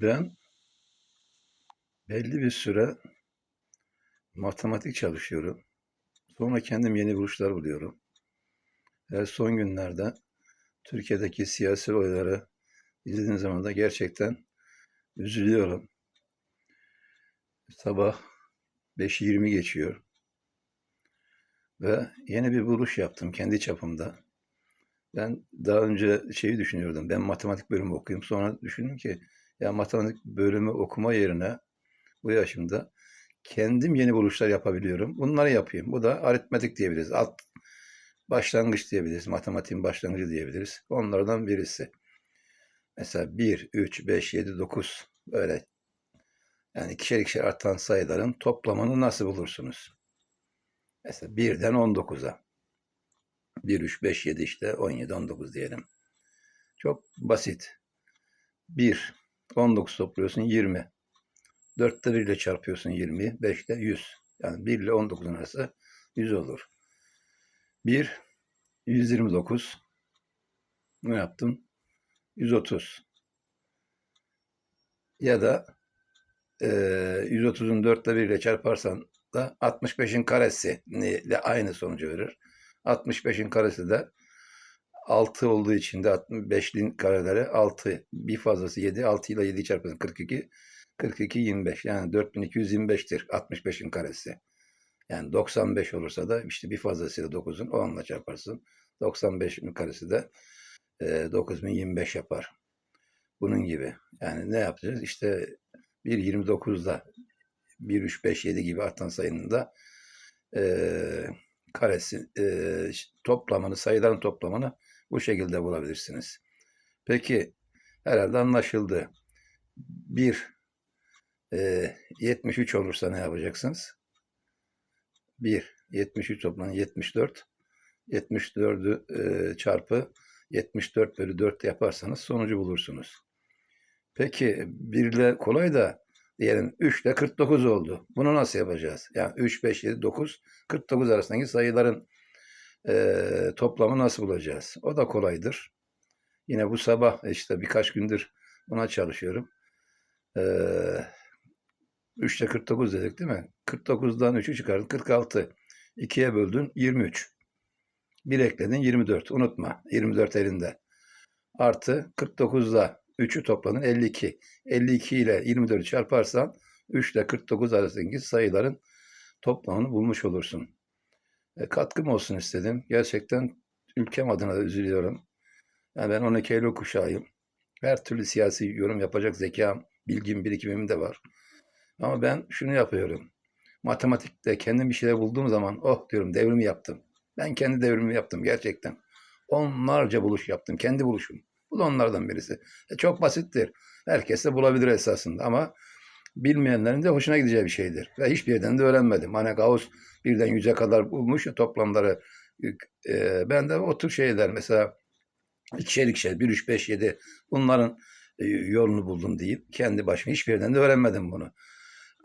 Ben belli bir süre matematik çalışıyorum. Sonra kendim yeni buluşlar buluyorum. Ve son günlerde Türkiye'deki siyasi olayları izlediğim zaman da gerçekten üzülüyorum. Sabah 5.20 geçiyor. Ve yeni bir buluş yaptım kendi çapımda. Ben daha önce şeyi düşünüyordum. Ben matematik bölümü okuyayım. Sonra düşündüm ki ya matematik bölümü okuma yerine bu yaşımda kendim yeni buluşlar yapabiliyorum. Bunları yapayım. Bu da aritmetik diyebiliriz. Alt başlangıç diyebiliriz. Matematiğin başlangıcı diyebiliriz. Onlardan birisi. Mesela 1, 3, 5, 7, 9 böyle yani ikişer ikişer artan sayıların toplamını nasıl bulursunuz? Mesela 1'den 19'a. 1, 3, 5, 7 işte 17, 19 diyelim. Çok basit. 1, 19 topluyorsun 20. 4'te 1 ile çarpıyorsun 20'yi. 5'te 100. Yani 1 ile 19'un arası 100 olur. 1, 129. Ne yaptım? 130. Ya da e, 130'un 4'te 1 ile çarparsan da 65'in karesi ile aynı sonucu verir. 65'in karesi de 6 olduğu için de 65'in kareleri 6. Bir fazlası 7. 6 ile 7'yi çarparsın 42. 42 25. Yani 4225'tir 65'in karesi. Yani 95 olursa da işte bir fazlasıyla 9'un 10 ile çarparsın. 95'in karesi de e, 9025 yapar. Bunun gibi. Yani ne yapacağız? İşte 1.29'da 1, 3, 5, 7 gibi artan sayının da e, karesi e, toplamını, sayıların toplamını bu şekilde bulabilirsiniz. Peki herhalde anlaşıldı. 1 e, 73 olursa ne yapacaksınız? 1 73 toplamı 74 74'ü e, çarpı 74 bölü 4 yaparsanız sonucu bulursunuz. Peki 1 ile kolay da diyelim 3 ile 49 oldu. Bunu nasıl yapacağız? Yani 3, 5, 7, 9, 49 arasındaki sayıların e, toplamı nasıl bulacağız? O da kolaydır. Yine bu sabah işte birkaç gündür buna çalışıyorum. E, 3 ile 49 dedik değil mi? 49'dan 3'ü çıkardın 46. 2'ye böldün 23. 1 ekledin 24. Unutma 24 elinde. Artı 49'da 3'ü topladın 52. 52 ile 24'ü çarparsan 3 ile 49 arasındaki sayıların toplamını bulmuş olursun. E, katkım olsun istedim. Gerçekten ülkem adına da üzülüyorum. Yani ben 12 Eylül kuşağıyım. Her türlü siyasi yorum yapacak zekam, bilgim, birikimim de var. Ama ben şunu yapıyorum. Matematikte kendim bir şeyler bulduğum zaman oh diyorum devrimi yaptım. Ben kendi devrimi yaptım gerçekten. Onlarca buluş yaptım. Kendi buluşum. Bu da onlardan birisi. E, çok basittir. Herkes de bulabilir esasında ama bilmeyenlerin de hoşuna gideceği bir şeydir. Ve hiçbir yerden de öğrenmedim. Hani Gauss birden yüze kadar bulmuş toplamları. E, ben de o tür şeyler mesela ikişer ikişer, bir, üç, beş, yedi bunların e, yolunu buldum deyip kendi başıma hiçbir yerden de öğrenmedim bunu.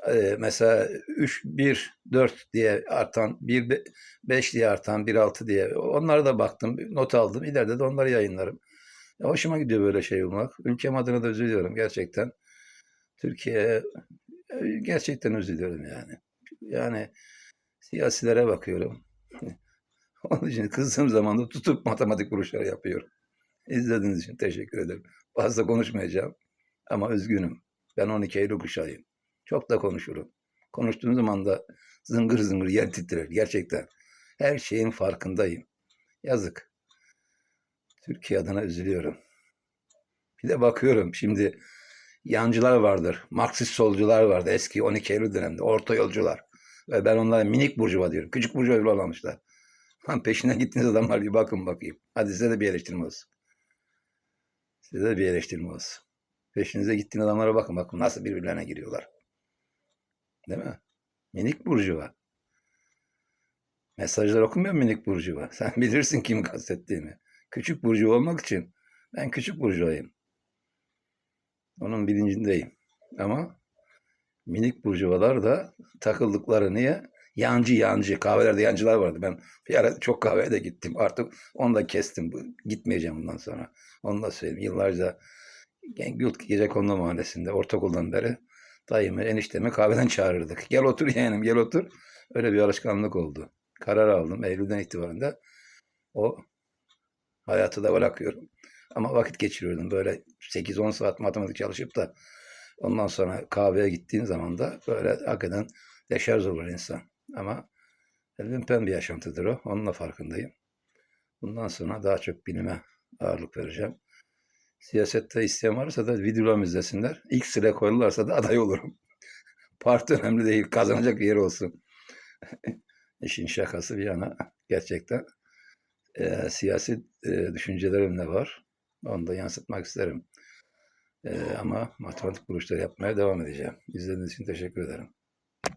E, mesela 3, 1, 4 diye artan, 1, 5 diye artan, 1, 6 diye onlara da baktım, not aldım. İleride de onları yayınlarım. Ya hoşuma gidiyor böyle şey olmak. Ülkem adına da üzülüyorum gerçekten. Türkiye gerçekten üzülüyorum yani. Yani siyasilere bakıyorum. Onun için kızdığım zaman da tutup matematik vuruşları yapıyorum. İzlediğiniz için teşekkür ederim. Fazla konuşmayacağım ama üzgünüm. Ben 12 Eylül kuşağıyım. Çok da konuşurum. Konuştuğum zaman da zıngır zıngır yer titrer gerçekten. Her şeyin farkındayım. Yazık. Türkiye adına üzülüyorum. Bir de bakıyorum şimdi yancılar vardır. Marksist solcular vardı eski 12 Eylül döneminde. Orta yolcular. Ve ben onlara minik burjuva diyorum. Küçük burjuva bile olmamışlar. Lan peşine gittiğiniz adamlar bir bakın bakayım. Hadi size de bir eleştirme olsun. Size de bir eleştirme olsun. Peşinize gittiğin adamlara bakın bakın nasıl birbirlerine giriyorlar. Değil mi? Minik burjuva. Mesajlar okumuyor minik burjuva. Sen bilirsin kimi kastettiğimi. Küçük burcu olmak için ben küçük burcuyum. Onun bilincindeyim. Ama minik burjuvalar da takıldıkları niye? Yancı yancı. Kahvelerde yancılar vardı. Ben bir ara çok kahveye de gittim. Artık onu da kestim. Gitmeyeceğim bundan sonra. Onu da söyleyeyim. Yıllarca Gült Gecekondu Mahallesi'nde ortaokuldan beri dayımı, eniştemi kahveden çağırırdık. Gel otur yeğenim, gel otur. Öyle bir alışkanlık oldu. Karar aldım Eylül'den itibaren de o hayatı da bırakıyorum. Ama vakit geçiriyordum. Böyle 8-10 saat matematik çalışıp da ondan sonra kahveye gittiğin zaman da böyle hakikaten deşarj olur insan. Ama lümpen bir yaşantıdır o. Onun da farkındayım. Bundan sonra daha çok bilime ağırlık vereceğim. Siyasette isteyen varsa da videolarımı izlesinler. İlk sıraya koyulurlarsa da aday olurum. Parti önemli değil. Kazanacak bir yer olsun. İşin şakası bir yana gerçekten e, siyasi e, düşüncelerim de var. Onu da yansıtmak isterim. E, ama matematik buluşları yapmaya devam edeceğim. İzlediğiniz için teşekkür ederim.